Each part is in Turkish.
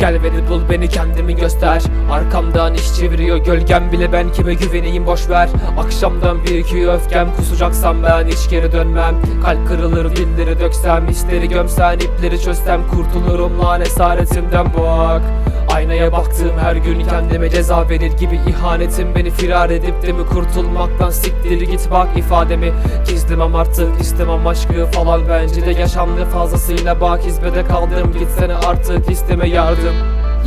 Gel beni bul beni kendimi göster. Arkamdan iş çeviriyor gölgem bile ben kime güveneyim boş ver. Akşamdan birikiyor öfkem kusacaksam ben hiç geri dönmem. Kalp kırılır dilleri döksem hisleri gömsen ipleri çözsem Kurtulurum lan esaretimden bak. Aynaya baktığım her gün kendime ceza verir gibi ihanetim. Beni firar edip de mi kurtulmaktan siktir git bak ifademi. Gizlemem artık istemem aşkı falan bence de yaşamdı fazlasıyla bak hizmete kaldım Gitsene artık. İsteme yardım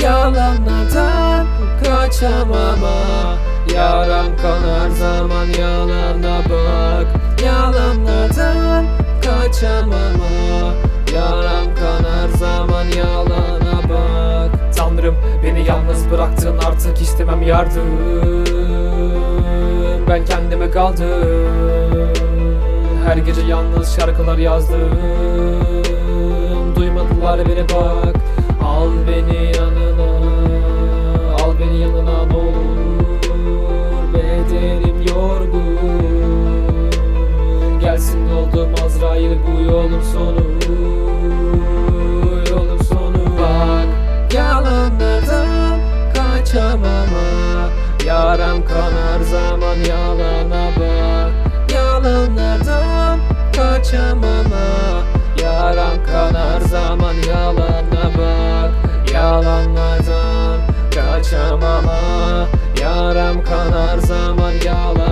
Yalanlardan kaçamam ama Yaran kanar zaman yalana bak. Yalanlardan kaçamam ama Yaran kanar zaman yalana bak. Tanrım beni yalnız bıraktın artık istemem yardım. Ben kendime kaldım. Her gece yalnız şarkılar yazdım. Duymadılar beni bak yolun sonu Yolun sonu. Bak yalanlardan kaçamam ama Yaram kanar zaman yalana bak. Yalanlardan kaçamam ama Yaram kanar zaman yalana bak. Yalanlardan kaçamam ama Yaram kanar zaman yalana